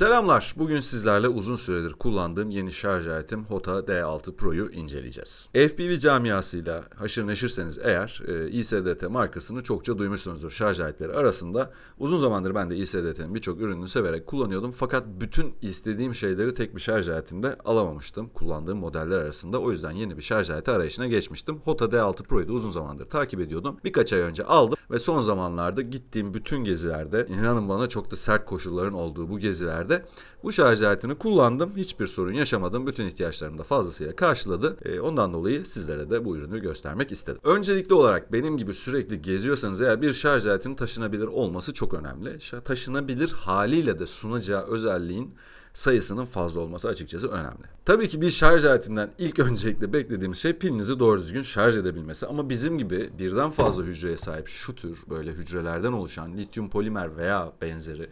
Selamlar. Bugün sizlerle uzun süredir kullandığım yeni şarj aletim Hota D6 Pro'yu inceleyeceğiz. FPV camiasıyla haşır neşirseniz eğer e, ISDT markasını çokça duymuşsunuzdur şarj aletleri arasında. Uzun zamandır ben de ISDT'nin birçok ürününü severek kullanıyordum. Fakat bütün istediğim şeyleri tek bir şarj aletinde alamamıştım kullandığım modeller arasında. O yüzden yeni bir şarj aleti arayışına geçmiştim. Hota D6 Pro'yu da uzun zamandır takip ediyordum. Birkaç ay önce aldım ve son zamanlarda gittiğim bütün gezilerde inanın bana çok da sert koşulların olduğu bu gezilerde bu şarj aletini kullandım. Hiçbir sorun yaşamadım. Bütün ihtiyaçlarımı da fazlasıyla karşıladı. E, ondan dolayı sizlere de bu ürünü göstermek istedim. Öncelikli olarak benim gibi sürekli geziyorsanız eğer bir şarj aletinin taşınabilir olması çok önemli. Taşınabilir haliyle de sunacağı özelliğin sayısının fazla olması açıkçası önemli. Tabii ki bir şarj aletinden ilk öncelikle beklediğimiz şey pilinizi doğru düzgün şarj edebilmesi. Ama bizim gibi birden fazla hücreye sahip şu tür böyle hücrelerden oluşan lityum polimer veya benzeri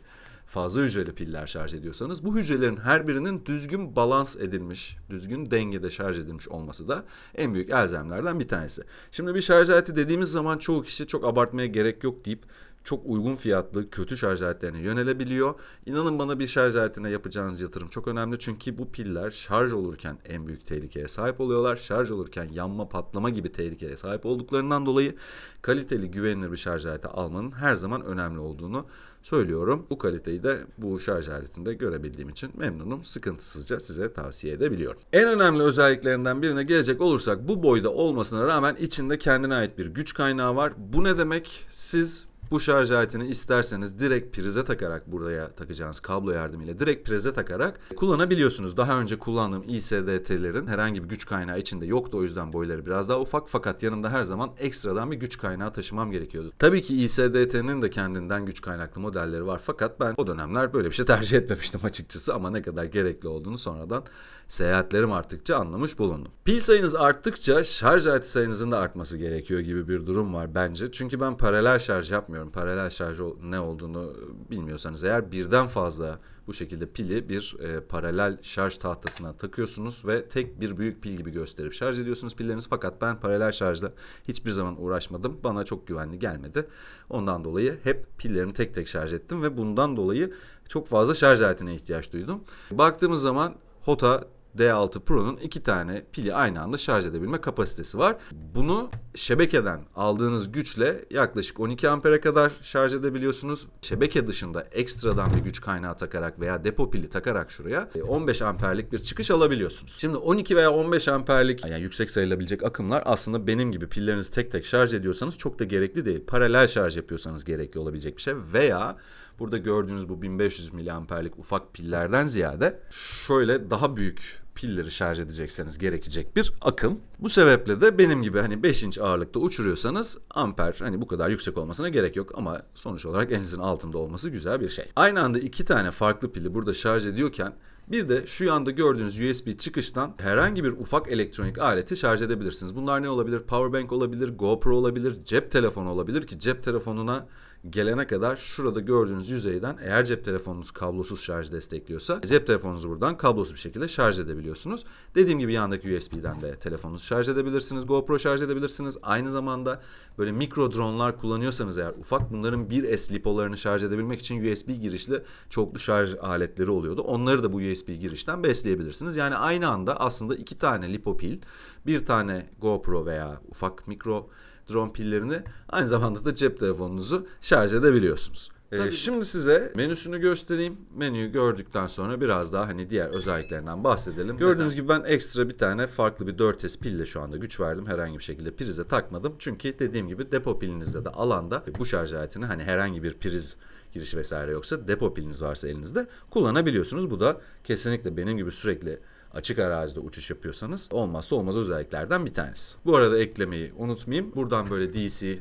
fazla hücreli piller şarj ediyorsanız bu hücrelerin her birinin düzgün balans edilmiş, düzgün dengede şarj edilmiş olması da en büyük elzemlerden bir tanesi. Şimdi bir şarj aleti dediğimiz zaman çoğu kişi çok abartmaya gerek yok deyip çok uygun fiyatlı kötü şarj aletlerine yönelebiliyor. İnanın bana bir şarj aletine yapacağınız yatırım çok önemli. Çünkü bu piller şarj olurken en büyük tehlikeye sahip oluyorlar. Şarj olurken yanma, patlama gibi tehlikeye sahip olduklarından dolayı kaliteli, güvenilir bir şarj aleti almanın her zaman önemli olduğunu söylüyorum. Bu kaliteyi de bu şarj aletinde görebildiğim için memnunum. Sıkıntısızca size tavsiye edebiliyorum. En önemli özelliklerinden birine gelecek olursak bu boyda olmasına rağmen içinde kendine ait bir güç kaynağı var. Bu ne demek? Siz bu şarj aletini isterseniz direkt prize takarak buraya takacağınız kablo yardımıyla direkt prize takarak kullanabiliyorsunuz. Daha önce kullandığım ISDT'lerin herhangi bir güç kaynağı içinde yoktu o yüzden boyları biraz daha ufak fakat yanımda her zaman ekstradan bir güç kaynağı taşımam gerekiyordu. Tabii ki ISDT'nin de kendinden güç kaynaklı modelleri var fakat ben o dönemler böyle bir şey tercih etmemiştim açıkçası ama ne kadar gerekli olduğunu sonradan seyahatlerim arttıkça anlamış bulundum. Pil sayınız arttıkça şarj aleti sayınızın da artması gerekiyor gibi bir durum var bence. Çünkü ben paralel şarj yapmıyorum. Paralel şarj ne olduğunu bilmiyorsanız eğer birden fazla bu şekilde pili bir e, paralel şarj tahtasına takıyorsunuz ve tek bir büyük pil gibi gösterip şarj ediyorsunuz pillerinizi. Fakat ben paralel şarjla hiçbir zaman uğraşmadım. Bana çok güvenli gelmedi. Ondan dolayı hep pillerimi tek tek şarj ettim ve bundan dolayı çok fazla şarj aletine ihtiyaç duydum. Baktığımız zaman Hota D6 Pro'nun iki tane pili aynı anda şarj edebilme kapasitesi var. Bunu şebekeden aldığınız güçle yaklaşık 12 ampere kadar şarj edebiliyorsunuz. Şebeke dışında ekstradan bir güç kaynağı takarak veya depo pili takarak şuraya e, 15 amperlik bir çıkış alabiliyorsunuz. Şimdi 12 veya 15 amperlik yani yüksek sayılabilecek akımlar aslında benim gibi pillerinizi tek tek şarj ediyorsanız çok da gerekli değil. Paralel şarj yapıyorsanız gerekli olabilecek bir şey veya Burada gördüğünüz bu 1500 miliamperlik ufak pillerden ziyade şöyle daha büyük pilleri şarj edecekseniz gerekecek bir akım. Bu sebeple de benim gibi hani 5 inç ağırlıkta uçuruyorsanız amper hani bu kadar yüksek olmasına gerek yok ama sonuç olarak elinizin altında olması güzel bir şey. Aynı anda iki tane farklı pili burada şarj ediyorken bir de şu yanda gördüğünüz USB çıkıştan herhangi bir ufak elektronik aleti şarj edebilirsiniz. Bunlar ne olabilir? Powerbank olabilir, GoPro olabilir, cep telefonu olabilir ki cep telefonuna gelene kadar şurada gördüğünüz yüzeyden eğer cep telefonunuz kablosuz şarj destekliyorsa cep telefonunuzu buradan kablosuz bir şekilde şarj edebiliyorsunuz. Dediğim gibi yandaki USB'den de telefonunuzu şarj edebilirsiniz. GoPro şarj edebilirsiniz. Aynı zamanda böyle mikro dronlar kullanıyorsanız eğer ufak bunların 1S lipolarını şarj edebilmek için USB girişli çoklu şarj aletleri oluyordu. Onları da bu USB girişten besleyebilirsiniz. Yani aynı anda aslında iki tane lipo pil, bir tane GoPro veya ufak mikro drone pillerini aynı zamanda da cep telefonunuzu şarj edebiliyorsunuz. Ee, şimdi size menüsünü göstereyim. Menüyü gördükten sonra biraz daha hani diğer özelliklerinden bahsedelim. Gördüğünüz gibi ben ekstra bir tane farklı bir 4S pille şu anda güç verdim. Herhangi bir şekilde prize takmadım. Çünkü dediğim gibi depo pilinizde de alanda bu şarj aletini hani herhangi bir priz girişi vesaire yoksa depo piliniz varsa elinizde kullanabiliyorsunuz. Bu da kesinlikle benim gibi sürekli açık arazide uçuş yapıyorsanız olmazsa olmaz özelliklerden bir tanesi. Bu arada eklemeyi unutmayayım. Buradan böyle DC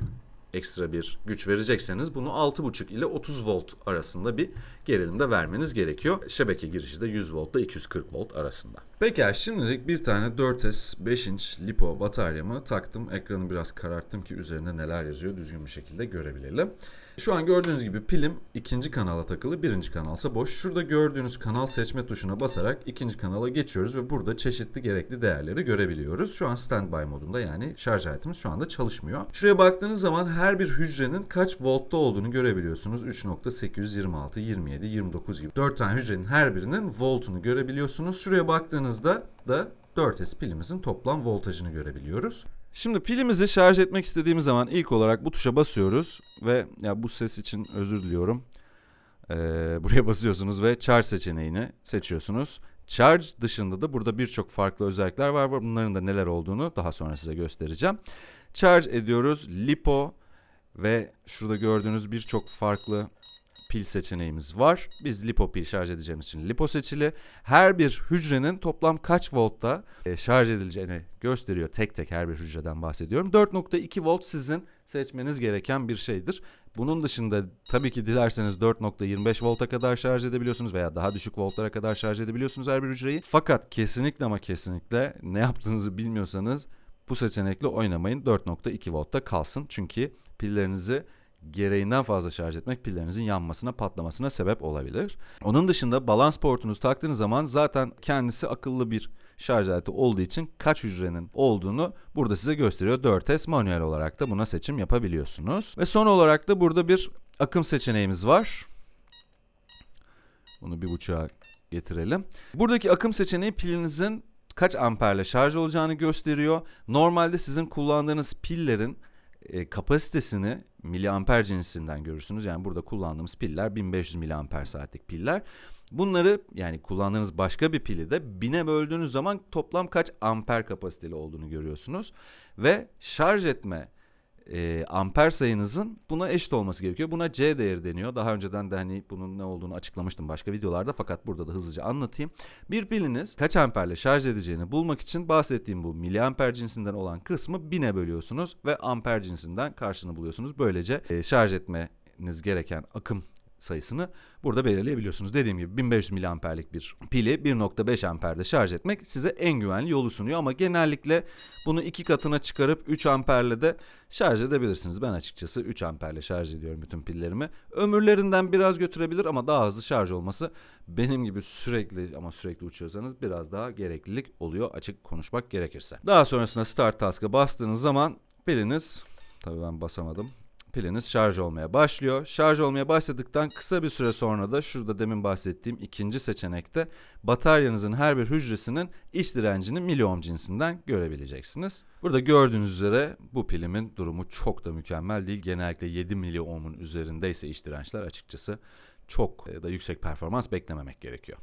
ekstra bir güç verecekseniz bunu 6.5 ile 30 volt arasında bir gerilimde vermeniz gerekiyor. Şebeke girişi de 100 volt ile 240 volt arasında. Peki şimdilik bir tane 4S 5 inç lipo bataryamı taktım. Ekranı biraz kararttım ki üzerinde neler yazıyor düzgün bir şekilde görebilelim. Şu an gördüğünüz gibi pilim ikinci kanala takılı, birinci kanalsa boş. Şurada gördüğünüz kanal seçme tuşuna basarak ikinci kanala geçiyoruz ve burada çeşitli gerekli değerleri görebiliyoruz. Şu an standby modunda yani şarj aletimiz şu anda çalışmıyor. Şuraya baktığınız zaman her bir hücrenin kaç voltta olduğunu görebiliyorsunuz. 3.826, 27, 29 gibi. 4 tane hücrenin her birinin voltunu görebiliyorsunuz. Şuraya baktığınızda da 4S pilimizin toplam voltajını görebiliyoruz. Şimdi pilimizi şarj etmek istediğimiz zaman ilk olarak bu tuşa basıyoruz ve ya bu ses için özür diliyorum. Ee, buraya basıyorsunuz ve charge seçeneğini seçiyorsunuz. Charge dışında da burada birçok farklı özellikler var. Bunların da neler olduğunu daha sonra size göstereceğim. Charge ediyoruz. Lipo ve şurada gördüğünüz birçok farklı pil seçeneğimiz var. Biz lipo pil şarj edeceğimiz için lipo seçili. Her bir hücrenin toplam kaç voltta e, şarj edileceğini gösteriyor. Tek tek her bir hücreden bahsediyorum. 4.2 volt sizin seçmeniz gereken bir şeydir. Bunun dışında tabii ki dilerseniz 4.25 volta kadar şarj edebiliyorsunuz veya daha düşük voltlara kadar şarj edebiliyorsunuz her bir hücreyi. Fakat kesinlikle ama kesinlikle ne yaptığınızı bilmiyorsanız bu seçenekle oynamayın. 4.2 voltta kalsın. Çünkü pillerinizi gereğinden fazla şarj etmek pillerinizin yanmasına, patlamasına sebep olabilir. Onun dışında balans portunuzu taktığınız zaman zaten kendisi akıllı bir şarj aleti olduğu için kaç hücrenin olduğunu burada size gösteriyor. 4S manuel olarak da buna seçim yapabiliyorsunuz. Ve son olarak da burada bir akım seçeneğimiz var. Bunu bir buçuğa getirelim. Buradaki akım seçeneği pilinizin kaç amperle şarj olacağını gösteriyor. Normalde sizin kullandığınız pillerin e, kapasitesini miliamper cinsinden görürsünüz. Yani burada kullandığımız piller 1500 miliamper saatlik piller. Bunları yani kullandığınız başka bir pili de 1000'e böldüğünüz zaman toplam kaç amper kapasiteli olduğunu görüyorsunuz. Ve şarj etme e, amper sayınızın buna eşit olması gerekiyor. Buna C değeri deniyor. Daha önceden de hani bunun ne olduğunu açıklamıştım başka videolarda fakat burada da hızlıca anlatayım. Bir piliniz kaç amperle şarj edeceğini bulmak için bahsettiğim bu miliamper cinsinden olan kısmı 1000'e bölüyorsunuz ve amper cinsinden karşılığını buluyorsunuz. Böylece e, şarj etmeniz gereken akım sayısını burada belirleyebiliyorsunuz. Dediğim gibi 1500 miliamperlik bir pili 1.5 amperde şarj etmek size en güvenli yolu sunuyor ama genellikle bunu iki katına çıkarıp 3 amperle de şarj edebilirsiniz. Ben açıkçası 3 amperle şarj ediyorum bütün pillerimi. Ömürlerinden biraz götürebilir ama daha hızlı şarj olması benim gibi sürekli ama sürekli uçuyorsanız biraz daha gereklilik oluyor açık konuşmak gerekirse. Daha sonrasında start task'a bastığınız zaman piliniz tabii ben basamadım piliniz şarj olmaya başlıyor. Şarj olmaya başladıktan kısa bir süre sonra da şurada demin bahsettiğim ikinci seçenekte bataryanızın her bir hücresinin iç direncini miliohm cinsinden görebileceksiniz. Burada gördüğünüz üzere bu pilimin durumu çok da mükemmel değil. Genellikle 7 miliohmun üzerindeyse iç dirençler açıkçası çok da yüksek performans beklememek gerekiyor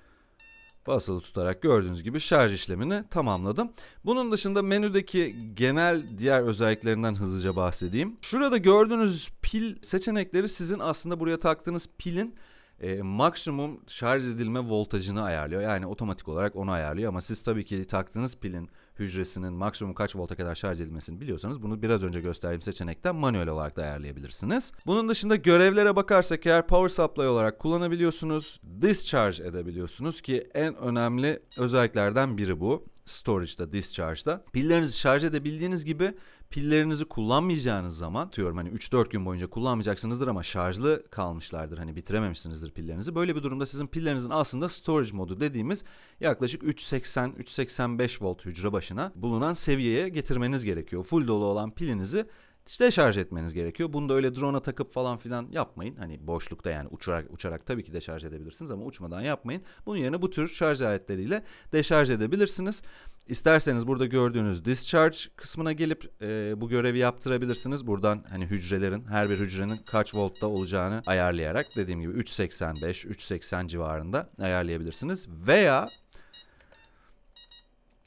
basılı tutarak gördüğünüz gibi şarj işlemini tamamladım. Bunun dışında menüdeki genel diğer özelliklerinden hızlıca bahsedeyim. Şurada gördüğünüz pil seçenekleri sizin aslında buraya taktığınız pilin e, maksimum şarj edilme voltajını ayarlıyor. Yani otomatik olarak onu ayarlıyor ama siz tabii ki taktığınız pilin hücresinin maksimum kaç volta kadar şarj edilmesini biliyorsanız bunu biraz önce gösterdiğim seçenekten manuel olarak da ayarlayabilirsiniz. Bunun dışında görevlere bakarsak eğer power supply olarak kullanabiliyorsunuz. Discharge edebiliyorsunuz ki en önemli özelliklerden biri bu. Storage'da, discharge'da. Pillerinizi şarj edebildiğiniz gibi pillerinizi kullanmayacağınız zaman diyorum hani 3-4 gün boyunca kullanmayacaksınızdır ama şarjlı kalmışlardır hani bitirememişsinizdir pillerinizi. Böyle bir durumda sizin pillerinizin aslında storage modu dediğimiz yaklaşık 380-385 volt hücre başına bulunan seviyeye getirmeniz gerekiyor. Full dolu olan pilinizi işte şarj etmeniz gerekiyor. Bunu da öyle drone'a takıp falan filan yapmayın. Hani boşlukta yani uçarak uçarak tabii ki de şarj edebilirsiniz ama uçmadan yapmayın. Bunun yerine bu tür şarj aletleriyle deşarj edebilirsiniz. İsterseniz burada gördüğünüz discharge kısmına gelip e, bu görevi yaptırabilirsiniz. Buradan hani hücrelerin her bir hücrenin kaç voltta olacağını ayarlayarak dediğim gibi 385 380 civarında ayarlayabilirsiniz. Veya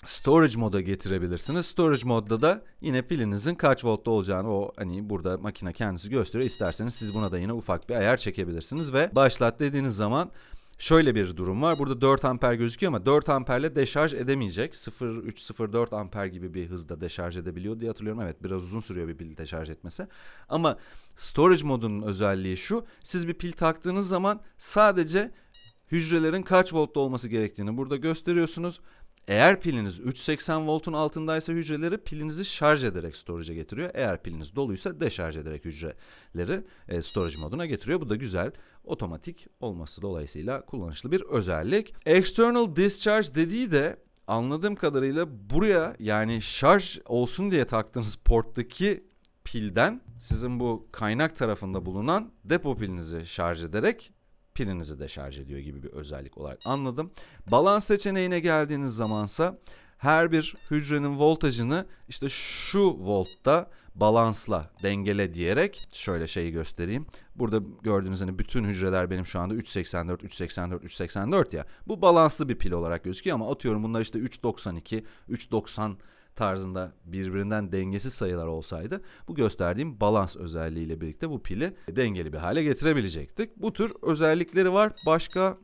storage moda getirebilirsiniz. Storage modda da yine pilinizin kaç voltta olacağını o hani burada makine kendisi gösteriyor. İsterseniz siz buna da yine ufak bir ayar çekebilirsiniz ve başlat dediğiniz zaman Şöyle bir durum var. Burada 4 amper gözüküyor ama 4 amperle deşarj edemeyecek. 0.3-0.4 amper gibi bir hızda deşarj edebiliyor diye hatırlıyorum. Evet biraz uzun sürüyor bir pil deşarj etmesi. Ama storage modunun özelliği şu. Siz bir pil taktığınız zaman sadece hücrelerin kaç voltta olması gerektiğini burada gösteriyorsunuz. Eğer piliniz 380 voltun altındaysa hücreleri pilinizi şarj ederek storage'a getiriyor. Eğer piliniz doluysa deşarj ederek hücreleri e, storage moduna getiriyor. Bu da güzel. Otomatik olması dolayısıyla kullanışlı bir özellik. External discharge dediği de anladığım kadarıyla buraya yani şarj olsun diye taktığınız porttaki pilden sizin bu kaynak tarafında bulunan depo pilinizi şarj ederek pilinizi de şarj ediyor gibi bir özellik olarak anladım. Balans seçeneğine geldiğiniz zamansa her bir hücrenin voltajını işte şu voltta balansla dengele diyerek şöyle şeyi göstereyim. Burada gördüğünüz hani bütün hücreler benim şu anda 384 384 384 ya. Bu balanslı bir pil olarak gözüküyor ama atıyorum bunlar işte 392 390 tarzında birbirinden dengesiz sayılar olsaydı bu gösterdiğim balans özelliğiyle birlikte bu pili dengeli bir hale getirebilecektik. Bu tür özellikleri var. Başka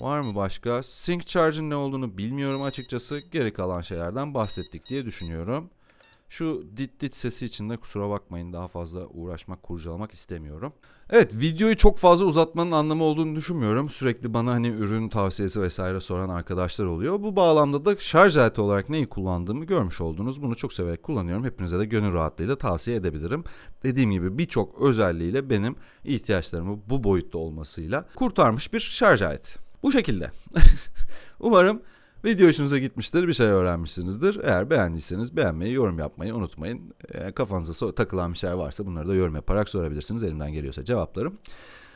var mı başka? Sync charge'ın ne olduğunu bilmiyorum açıkçası. Geri kalan şeylerden bahsettik diye düşünüyorum. Şu dit dit sesi için de kusura bakmayın daha fazla uğraşmak, kurcalamak istemiyorum. Evet videoyu çok fazla uzatmanın anlamı olduğunu düşünmüyorum. Sürekli bana hani ürün tavsiyesi vesaire soran arkadaşlar oluyor. Bu bağlamda da şarj aleti olarak neyi kullandığımı görmüş oldunuz. Bunu çok severek kullanıyorum. Hepinize de gönül rahatlığıyla tavsiye edebilirim. Dediğim gibi birçok özelliğiyle benim ihtiyaçlarımı bu boyutta olmasıyla kurtarmış bir şarj aleti. Bu şekilde. Umarım Video hoşunuza gitmiştir, bir şey öğrenmişsinizdir. Eğer beğendiyseniz beğenmeyi, yorum yapmayı unutmayın. Eğer kafanıza takılan bir şeyler varsa bunları da yorum yaparak sorabilirsiniz. Elimden geliyorsa cevaplarım.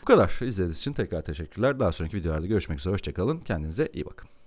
Bu kadar. İzlediğiniz için tekrar teşekkürler. Daha sonraki videolarda görüşmek üzere. Hoşçakalın. Kendinize iyi bakın.